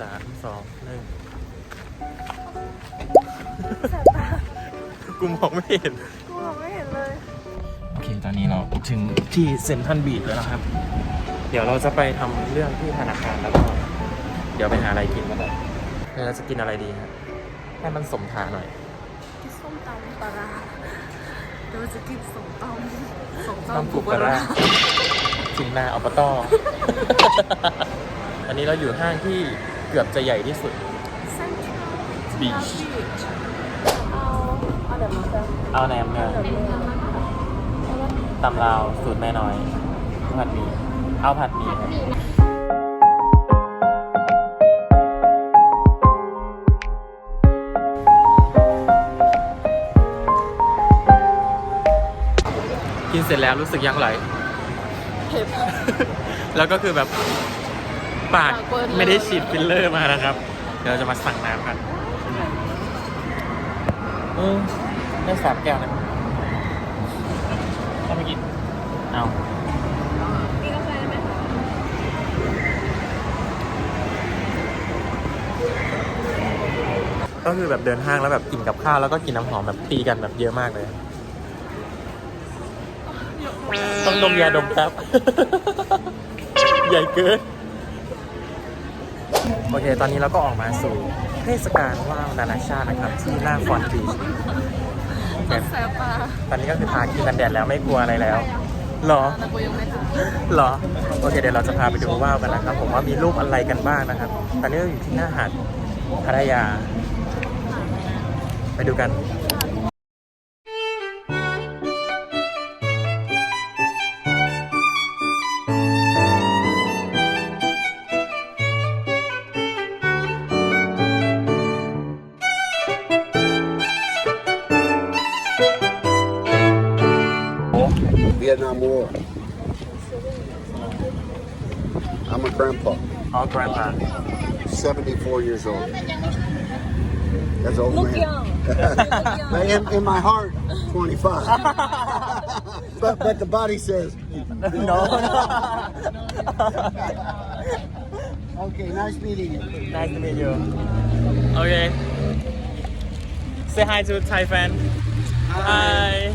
สามสองหนึ่งแสบตากูมองไม่เห็น กูมองไม่เห็นเลย โอเค ตอนนี้เราถึงที่เซ็นทรัลบีชแล้วนะครับ เดี๋ยวเราจะไปทำเรื่องที่ธนาคารแล้วก็ เดี๋ยวไปหาอะไรกินกันเลยเราจะกินอะไรดีครับให้มันสมฐานหน่อย กินส้มตำปลาร้าเดี๋ยวจะกินส้มตำส้มตำตำปูปลาร้าจินนาอบต อันนี้เราอยู่ห้างที่ เกือบจะใหญ่ที่สุดเส้นทรัล Beach เอาเอาเดี๋ยวมาจะเอาแหนมเนืองเดี๋ยวมาตำลาวสูตรแม่น้อยผัดหมี่เอาผัดหมี่ครับกินเสร็จแล้วรู้สึกยังไหล เผ็ด แล้วก็คือแบบ ปากปากเปิดเลยไม่ได้ฉีดฟิลเลอร์มานะครับ เดี๋ยวเราจะมาสั่งน้ำกันเออได้สามแก้วนะถ้าไม่กิน เอากินกาแฟไหมคะก็คือแบบเดินห้างแล้วแบบกินกับข้าวแล้วก็กินน้ำหอมแบบตีกันแบบเยอะมากเลย ต้องดมยาดมครับ ใหญ่เกิน โอเค ตอนนี้เราก็ออกมาสู่เทศกาลว่าวนานาชาตินะครับ ที่หน้าฟอนบีชแสบตาตอนนี้ก็คือทาครีมกันแดดแล้วไม่กลัวอะไรแล้วหรอแต่กูยังไม่ทานหรอ โอเค เดี๋ยวเราจะพาไปดูว่าวกันนะครับ ผมว่ามีรูปอะไรกันบ้างนะครับ ตอนนี้เราอยู่ที่หน้าหาดพัทยา ไปดูกัน grandpa. Our grandpa. 74 years old. That's old man. In, in, my heart, 25. but, but the body says, no. no. okay, nice meeting you. Nice to meet you. Okay. Say hi to Thai fan. Hi.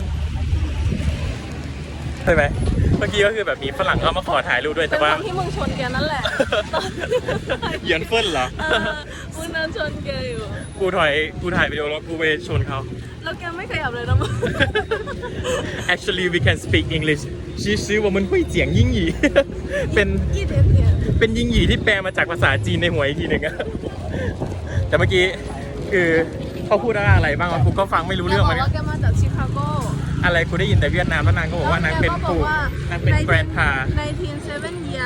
hi. Bye bye. เมื่อกี้ก็คือแบบมีฝรั่งเข้ามาขอถ่ายรูปด้วยแต่ว่านที่มึงชนแกนั่นแหละตอนยันเฟิ่นเหรอ เออมึงนั่นชนแกอยู่ กูถอยกูถ่ายวิดีโอแล้วกูไปชนเขา แล้วแกไม่ขยับเลยนะมึง actually we can speak English ชี้ซื้อว่ามันหุ้ยเจียงยิ่งหยี เป็นเป็นยิ่งหยีที่แปลมาจากภาษาจีนในหัวอีกทีหนึ่งอะแต่เมื่อกี้คือเขาพูดว่าอะไรบ้างวะกูก็ฟังไม่รู้เรื่องมัมันนวแกมาจากชิคาโก อะไรกูได้ยินแต่เวียดนามแล้วนางก็บอกว่านางเป็นปู่นางเป็นแกรนพาในทีมเซเว่นเยีย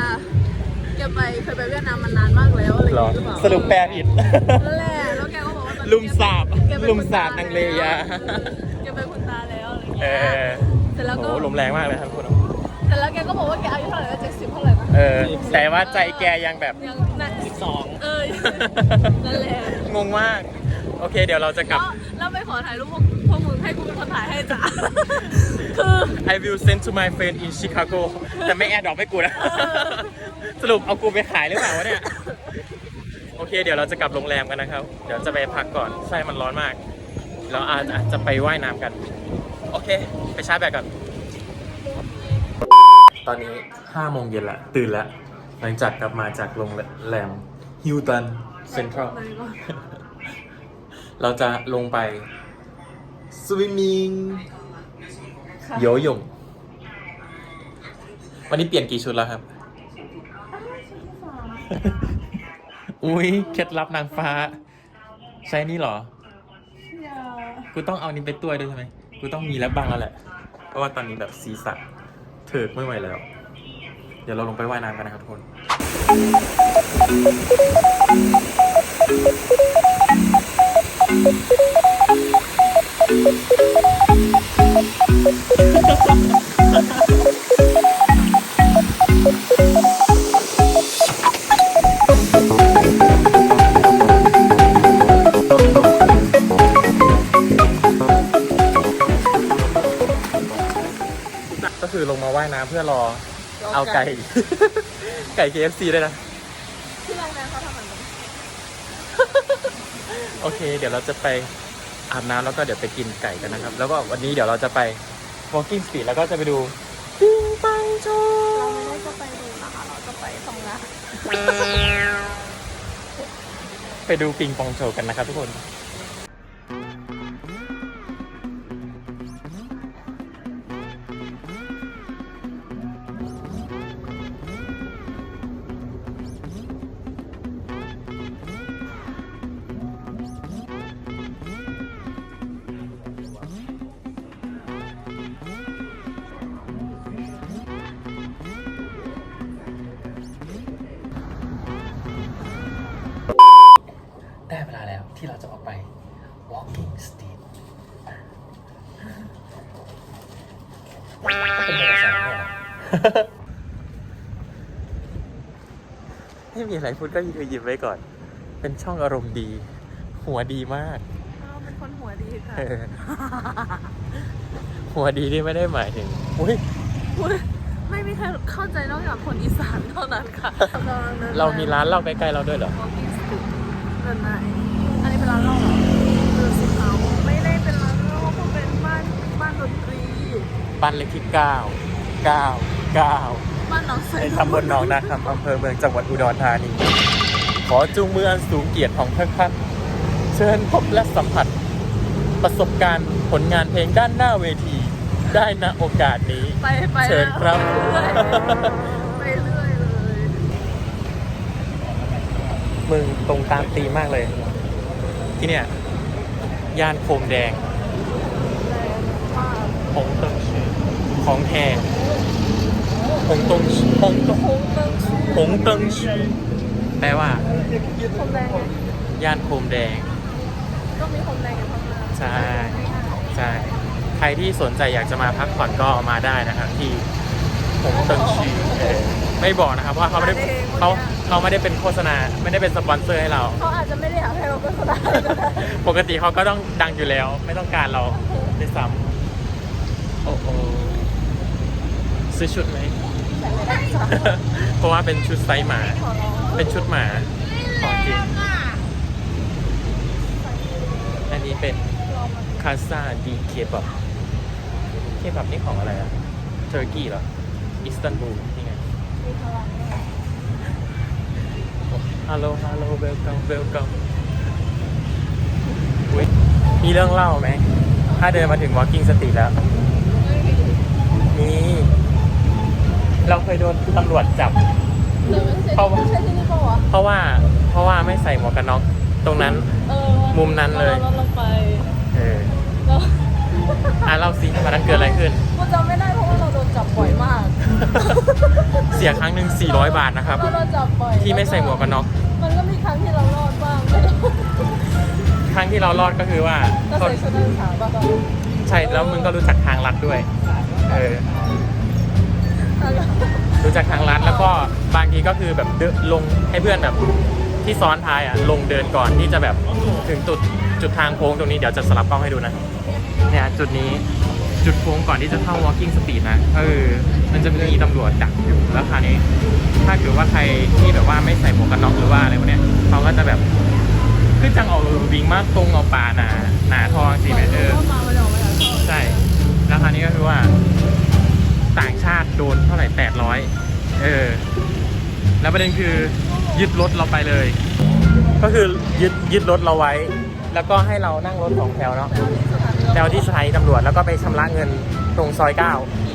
แกไปเคยไปเวียดนามมานานมากแล้วอะไรอย่างหรอเงี้ยหรือเปล่าสรุปแปลผิดนั่นแหละแล้วแกก็บอกว่าตอนนี้ลุมสาบแกเป็นลุมคุณสาบนางเลยาแกเป็นคุณตาแล้วอะไรเอเงี้ยอเสร็จแล้วโหก็ลมแรงมากเลยครับคุณแต่แล้วแกก็บอกว่าแกอายุเท่าไหร่แล้วเจ็ดสิบเท่าไหร่นะเออแต่ว่าใจแกยังแบบ ยังน่ะสองเออนั่นแหละงงมาก โอเค เดี๋ยวเราจะกลับ แล้วแล้วไปขอถ่ายรูปพวกพวกมึง ให้กูเป็นคนถ่ายให้จ้ะคือ I will send to my friend in Chicago แต่ไม่แอดดอกให้กูนะ สรุปเอากูไปขายหรือเปล่าวะเนี่ย โอเค เดี๋ยวเราจะกลับโรงแรมกันนะครับ เดี๋ยวจะไปพักก่อน ใช่ มันร้อนมาก เราอาจจะจะไปว่ายน้ำกัน โอเค ไปชาร์จแบตก่อน ตอนนี้5โมงเย็นละ ตื่นแล้วหลังจากกลับมาจากโรงแรมฮิวตันเซ็นทรัล เราจะลงไป สวิมมิงโยหยงวันนี้เปลี่ยนกี่ชุดแล้วครับ อุ้ยเคล็ดลับนางฟ้า ใช้นี่เหรอ กูต้องเอานี้ไปตัวด้วยใช่ไหม กูต้องมีแล้วบ้างแล้วแหละ เพราะว่าตอนนี้แบบศีรษะเถิกไม่ไหวแล้ว เดี๋ยวเราลงไปว่ายน้ำกันนะครับทุกคนก็ ว่ายน้ำเพื่อรอเอาไก่ ไก่ KFC ด้วยนะ ที่โรงแรมเขาทำแบบนี้โอเค เดี๋ยวเราจะไปอาบน้ำแล้วก็เดี๋ยวไปกินไก่กันนะครับ แล้วก็วันนี้เดี๋ยวเราจะไป walking street แล้วก็จะไปดูปิงปังโชเราว์ไม่ได้จะไปดูนะคะ เราจะไปทำงาน ไปดูปิงปองโชว์กันนะครับทุกคน ไม่มีอะไรพูดก็ยืนยิ้มไว้ก่อน เป็นช่องอารมณ์ดี หัวดีมาก เราเป็นคนหัวดีค่ะเออ หัวดีที่ไม่ได้หมายถึงอุ้ย อุ๊ยไม่มีใครเข้าใจนอกจากคนอีสานเท่านั้นค่ะกำลังดินเรามีร้านเหล้าใกล้ๆเราด้วยเหรอ walking street เดินไหนอันนี้เป็นร้านเหล้าเหรอเดินสิเขาไม่ได้เป็นร้านเหล้าเพราะเป็นบ้านบ้านดนตรี บ้านเลขที่ 9 9 9บ้านหนองไซในตำบลหนองนาคำอำเภอเมืองจังหวัดอุดรธานี ขอจูงมืออันสูงเกียรติของท่านท่านเชิญพบและสัมผัส ประสบการณ์ผลงานเพลงด้านหน้าเวที ได้ณโอกาสนี้ ไปไปเชิญครับ ไปเรื่อยเลยมึงตรงตามตีมมากเลย ที่เนี่ยย่านโคมแดงแรงมากของเติงชื่อของแท้ ของตงของตงคงเติงชูของเติงชื่อแปลว่าคงแรงไงย่านโคมแดง ก็มีคงแรงอยู่ข้างหน้าใช่ใช่ใครที่สนใจอยากจะมาพักผ่อนก็มาได้นะครับ ที่หงเติงชีเออไม่บอกนะครับว่าเขาไม่ได้เขาเขาไม่ได้เป็นโฆษณาไม่ได้เป็นสปอนเซอร์ให้เรา เขาอาจจะไม่ได้อยากให้เราโฆษณาก็ได้ปกติเขาก็ต้องดังอยู่แล้ว ไม่ต้องการเราด้วยซ้ำโอ้โหซื้อชุดไหมแต่ไม่ได้จ้ะ เพราะว่าเป็นชุดไซส์หมา เป็นชุดหมาของจริง อันนี้เป็นคาซาดีเคบับ เคบับนี่ของอะไรอะเทอร์กีเหรอ อิสตันบูลนี่ไงฮัลโหลฮัลโหลเวลคัมเวลคัมอุ้ยมีเรื่องเล่าไหม ถ้าเดินมาถึง Walking Street แล้วมี เราเคยโดนตำรวจจับเออไม่ใช่เข้าไม่ใช่ที่นี่ปะวะเพราะว่าเพราะว่าไม่ใส่หมวกกันน็อกตรงนั้น เออมุมนั้นเลยเราลงไปเออแล้วอะเล่าสิวันนั้นเกิดอะไรขึ้น กูจำไม่ได้เพราะว่าเราโดนจับบ่อยมากเสียครั้งหนึ่ง400 บาทนะครับ เราโดนจับบ่อยที่ไม่ใส่หมวกกันน็อกมันก็มีครั้งที่เรารอดบ้างไม่รอดครั้งที่เรารอดก็คือว่าก็ใส่ชุดนักศึกษาบ้างตอนนั้นใช่แล้วมึงก็รู้จักทางลัดด้วย เออ แล้วก็รู้จักทางลัดแล้วก็บางทีก็คือแบบเดินลงให้เพื่อนแบบที่ซ้อนท้ายอะลงเดินก่อนที่จะแบบถึงจุดจุดทางโค้งตรงนี้เดี๋ยวจะสลับกล้องให้ดูนะเนี่ยจุดนี้จุดโค้งก่อนที่จะเข้า walking speed นะเออมันจะมีตำรวจดักอยู่แล้วคราวนี้ ถ้าเกิดว่าใครที่แบบว่าไม่ใส่หมวกกันน็อกหรือว่าอะไรพวกเนี้ยเขาก็จะแบบคือจังเอาวิ่งมากตรงเอาป่าหนาหนาทองสิแม่เมาวันออใช่แล้วคราวนี้ก็คือว่า โดนเท่าไหร่แปดร้อยเออ แล้วประเด็นคือยึดรถเราไปเลย ก็คือยึดยึดรถเราไว้ แล้วก็ให้เรานั่งรถสองแถวเนาะแล้วที่สถานีแถวที่สถานีตำรวจแล้วก็ไปชำระเงินตรงซอยเก้า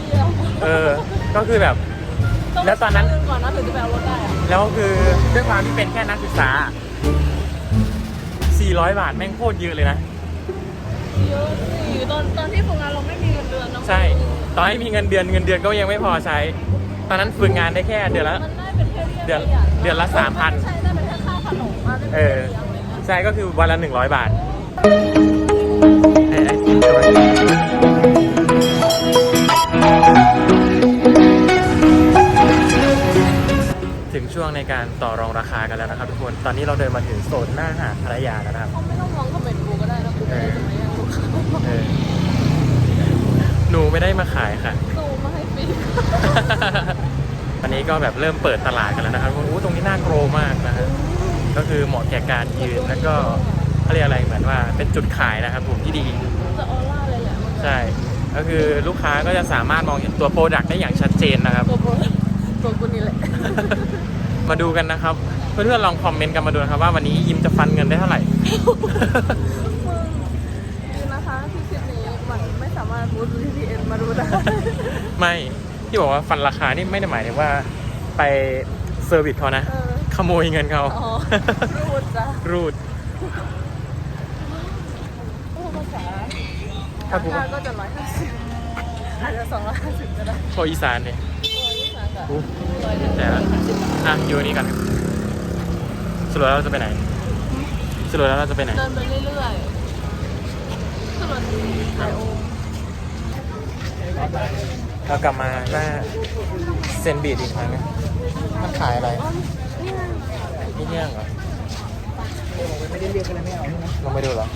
เที่ยวเออ ก็คือแบบ แล้วตอนนั้นงก่อนนะถึงจะไปเอารถได้อะแล้วคือด้วยความที่เป็นแค่นักศึกษา 400 บาทแม่งโคตรเยอะเลยนะเยอะสิตอนตอนที่ฝึกงานเราไม่มีเงินเดือนนะใช่ ตอนให้มีเงินเดือนเงินเดือนก็ยังไม่พอใช้ ตอนนั้นฝึกงานได้แค่เดือนละมันได้เป็นแค่เดือนรียเดือนละ3,000ใช่ได้เป็นแค่ค่าขนมมาได้เป็นเออแค่เลี้ยงอะไรเงี้ยใช่ก็คือวันละ100บาทไอ้ไอ้กินตัวถึงช่วงในการต่อรองราคากันแล้วนะครับทุกคน ตอนนี้เราเดินมาถึงโซนหน้าหาดพัทยาแล้วนะครับเขาไม่ต้องมองคอมเมนต์กูก็ได้นะกูไม่ได้ หนูไม่ได้มาขายค่ะซูมมาให้ฟรีวันนี้ก็แบบเริ่มเปิดตลาดกันแล้วนะครับโอ้โหตรงนี้น่าโกรมากนะฮะก็คือเหมาะแก่การยืนแล้วก็เขาเรียกอะไรเหมือนว่าเป็นจุดขายนะครับผมที่ดี จะออร่าเลยแหละมันใช่ ก็คือลูกค้าก็จะสามารถมองเห็นตัวโปรดักต์ได้อย่างชัดเจนนะครับ ตัวโปรตัวกูนี่แหละ มาดูกันนะครับ เพื่อนๆลองคอมเมนต์กันมาดูนะครับว่าวันนี้ยิมจะฟันเงินได้เท่าไหร่ มึงนี่นะคะที่คลิปนี้มันไม่สามารถบูท VPN มา ดูได้ไม่ที่บอกว่าฟันราคานี่ไม่ได้หมายถึงว่าไปเซอร์วิสเขานะเออขโมยเงินเขาอ๋อรูดจ้ะรูดพูดภาษาถ้ากูค่าก็จะร้อยห้าสิบอาจจะสองร้อยห้าสิบก็ได้โคอีสานเนี่ยร้อยยี่สิบกับอู้ร้อยเดียวแต่ละอะอยู่นี่กันสรุปแล้วเราจะไปไหนสรุปแล้วเราจะไปไหนเดินไปเรื่อยๆคือรถไอโอม เรากลับมาหน้าเซนบีดอีกครั้งนะมันขายอะไรนี่เนี่ยเหรอไม่ได้เรียกอะไรไม่เอาลองไปดูเหรอ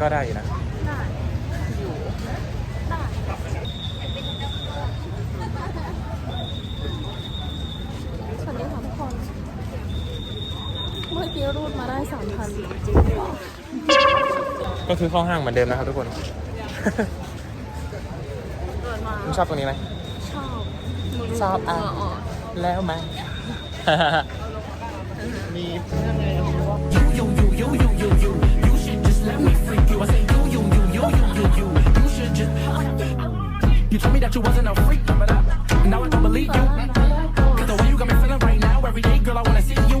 ก็ได้อยู่นะ ก็คือเข้าห้างเหมือนเดิมนะครับทุกคน เกิดมาคุณชอบตรงนี้ไหม ชอบมึงชอบอะ เหงื่กแล้วไหม มี You, you, you, you, you, you, you. You should just let me freak you. I say you, you, you, you, you, you, you. You should just. You told me that you wasn't a freak, but I, now I don't believe you. Cause the way you got me feeling right now, every day, girl, I wanna see you.